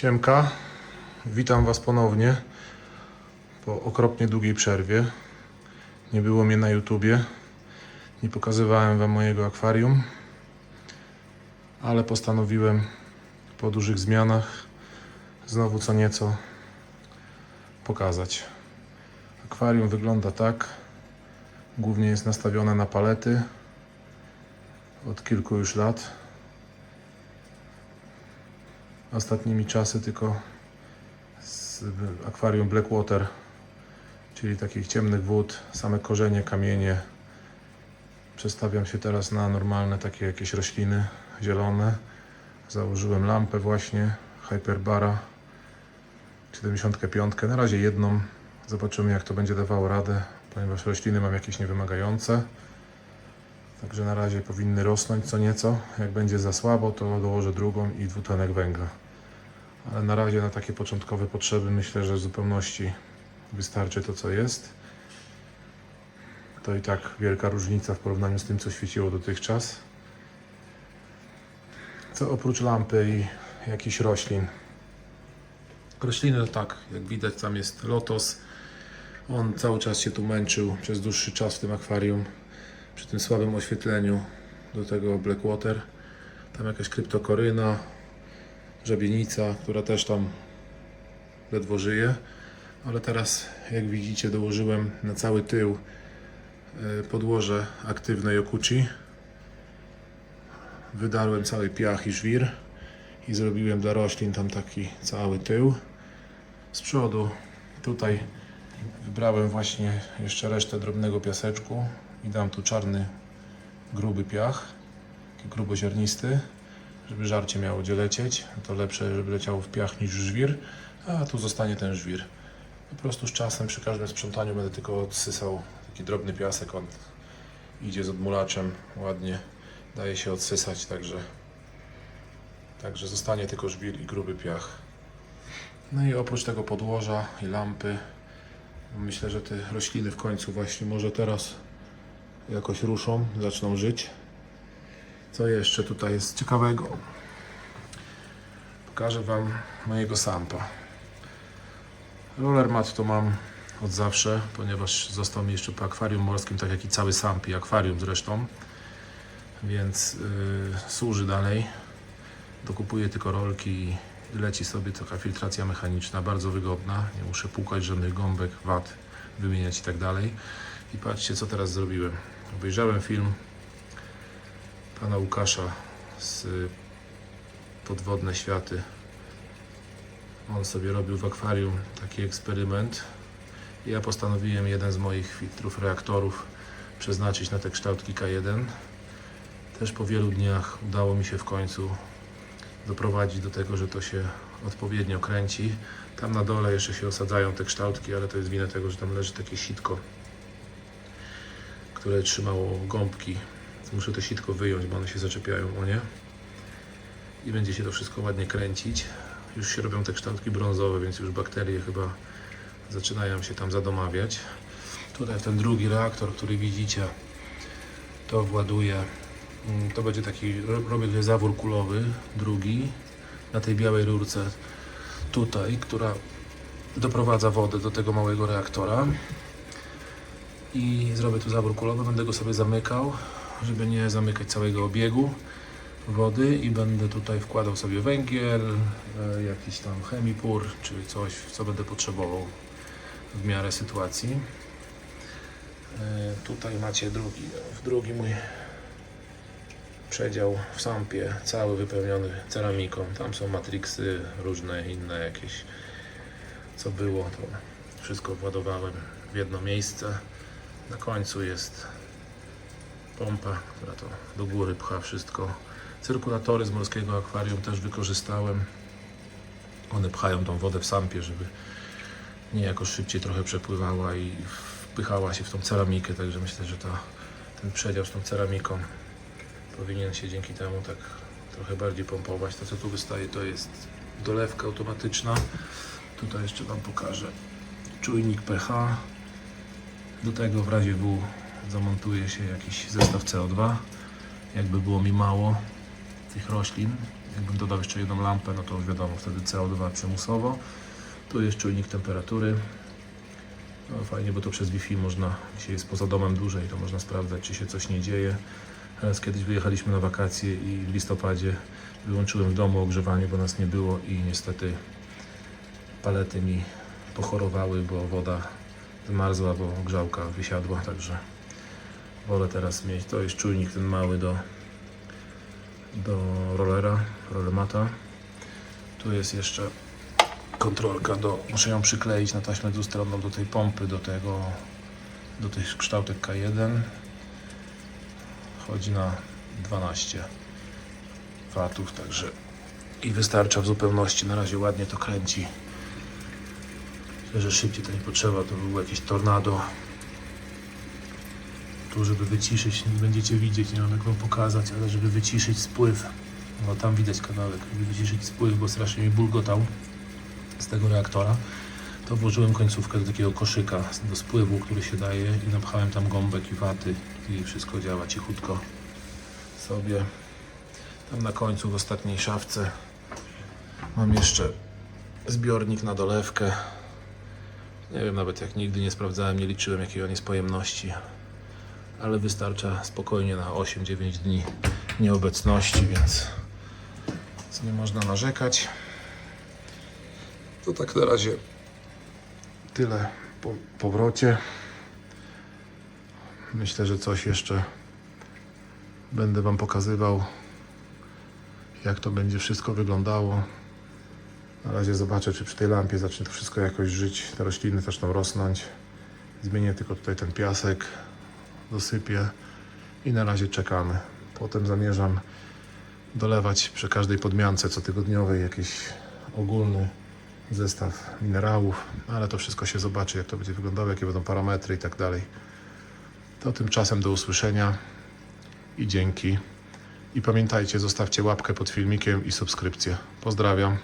Siemka, witam Was ponownie po okropnie długiej przerwie. Nie było mnie na YouTubie, nie pokazywałem Wam mojego akwarium, ale postanowiłem po dużych zmianach znowu co nieco pokazać. Akwarium wygląda tak, głównie jest nastawione na palety od kilku już lat. Ostatnimi czasy tylko z akwarium Blackwater, czyli takich ciemnych wód, same korzenie, kamienie. Przestawiam się teraz na normalne takie jakieś rośliny zielone. Założyłem lampę właśnie, Hyperbara 75. Na razie jedną. Zobaczymy jak to będzie dawało radę, ponieważ rośliny mam jakieś niewymagające. Także na razie powinny rosnąć co nieco. Jak będzie za słabo, to dołożę drugą i dwutlenek węgla. Ale na razie na takie początkowe potrzeby myślę, że w zupełności wystarczy to co jest. To i tak wielka różnica w porównaniu z tym, co świeciło dotychczas. Co oprócz lampy i jakichś roślin. Rośliny to tak, jak widać tam jest lotos. On cały czas się tu męczył przez dłuższy czas w tym akwarium przy tym słabym oświetleniu do tego Blackwater. Tam jakaś kryptokoryna, żabienica, która też tam ledwo żyje. Ale teraz, jak widzicie, dołożyłem na cały tył e, podłoże aktywnej okuci. Wydarłem cały piach i żwir i zrobiłem dla roślin tam taki cały tył. Z przodu tutaj wybrałem właśnie jeszcze resztę drobnego piaseczku i dam tu czarny, gruby piach, taki gruboziarnisty, żeby żarcie miało gdzie lecieć. To lepsze, żeby leciało w piach niż w żwir, a tu zostanie ten żwir. Po prostu z czasem przy każdym sprzątaniu będę tylko odsysał taki drobny piasek, on idzie z odmulaczem ładnie, daje się odsysać, także, także zostanie tylko żwir i gruby piach. No i oprócz tego podłoża i lampy, myślę, że te rośliny w końcu właśnie może teraz jakoś ruszą, zaczną żyć. Co jeszcze tutaj jest ciekawego? Pokażę Wam mojego sampa. Roller mat to mam od zawsze, ponieważ został mi jeszcze po akwarium morskim, tak jak i cały samp i akwarium zresztą. Więc yy, służy dalej. Dokupuję tylko rolki i leci sobie taka filtracja mechaniczna, bardzo wygodna. Nie muszę płukać żadnych gąbek, wat, wymieniać i tak dalej. I patrzcie, co teraz zrobiłem. Obejrzałem film pana Łukasza z Podwodne Światy. On sobie robił w akwarium taki eksperyment. Ja postanowiłem jeden z moich filtrów reaktorów przeznaczyć na te kształtki K1. Też po wielu dniach udało mi się w końcu doprowadzić do tego, że to się odpowiednio kręci. Tam na dole jeszcze się osadzają te kształtki, ale to jest wina tego, że tam leży takie sitko które trzymało gąbki. Muszę to sitko wyjąć, bo one się zaczepiają o nie. I będzie się to wszystko ładnie kręcić. Już się robią te kształtki brązowe, więc już bakterie chyba zaczynają się tam zadomawiać. Tutaj ten drugi reaktor, który widzicie, to właduje. mm, To będzie taki, ro- robię tutaj zawór kulowy, drugi, na tej białej rurce tutaj, która doprowadza wodę do tego małego reaktora i zrobię tu zawór kulowy, będę go sobie zamykał, żeby nie zamykać całego obiegu wody i będę tutaj wkładał sobie węgiel, e, jakiś tam chemipur, czy coś, co będę potrzebował w miarę sytuacji. E, Tutaj macie drugi, drugi mój przedział w sampie, cały wypełniony ceramiką. Tam są matrixy, różne inne jakieś, co było, to wszystko władowałem w jedno miejsce. Na końcu jest pompa, która to do góry pcha wszystko. Cyrkulatory z morskiego akwarium też wykorzystałem. One pchają tą wodę w sampie, żeby niejako szybciej trochę przepływała i wpychała się w tą ceramikę, także myślę, że ta, ten przedział z tą ceramiką powinien się dzięki temu tak trochę bardziej pompować. To co tu wystaje to jest dolewka automatyczna. Tutaj jeszcze Wam pokażę czujnik pH. Do tego w razie W zamontuje się jakiś zestaw CO2. Jakby było mi mało tych roślin, Jakbym dodał jeszcze jedną lampę, no to już wiadomo, wtedy CO2 przymusowo. Tu jest czujnik temperatury. No fajnie, bo to przez Wi-Fi można, jeśli jest poza domem dłużej, to można sprawdzać, czy się coś nie dzieje. Raz kiedyś wyjechaliśmy na wakacje i w listopadzie wyłączyłem w domu ogrzewanie, bo nas nie było i niestety palety mi pochorowały, bo woda zmarzła, bo grzałka wysiadła, także wolę teraz mieć. To jest czujnik ten mały do, do rollera, rollermata. Tu jest jeszcze kontrolka do, muszę ją przykleić na taśmę dwustronną do tej pompy, do tego, do tych kształtek K1. Chodzi na 12 watów, także i wystarcza w zupełności. Na razie ładnie to kręci. Że szybciej to nie potrzeba, to by było jakieś tornado. Tu, żeby wyciszyć, nie będziecie widzieć, nie mam jak wam pokazać, ale żeby wyciszyć spływ, no tam widać kawałek, żeby wyciszyć spływ, bo strasznie mi bulgotał z tego reaktora, to włożyłem końcówkę do takiego koszyka do spływu, który się daje i napchałem tam gąbek i waty i wszystko działa cichutko sobie. Tam na końcu w ostatniej szafce mam jeszcze zbiornik na dolewkę. Nie wiem nawet jak nigdy nie sprawdzałem, nie liczyłem jakiej on jest pojemności, ale wystarcza spokojnie na 8-9 dni nieobecności, więc nie można narzekać. To tak na razie tyle po powrocie. Myślę, że coś jeszcze będę Wam pokazywał, jak to będzie wszystko wyglądało. Na razie zobaczę, czy przy tej lampie zacznie to wszystko jakoś żyć. Te rośliny zaczną rosnąć. Zmienię tylko tutaj ten piasek, dosypię i na razie czekamy. Potem zamierzam dolewać przy każdej podmiance cotygodniowej jakiś ogólny zestaw minerałów, ale to wszystko się zobaczy, jak to będzie wyglądało, jakie będą parametry i tak dalej. To tymczasem do usłyszenia i dzięki. I pamiętajcie, zostawcie łapkę pod filmikiem i subskrypcję. Pozdrawiam.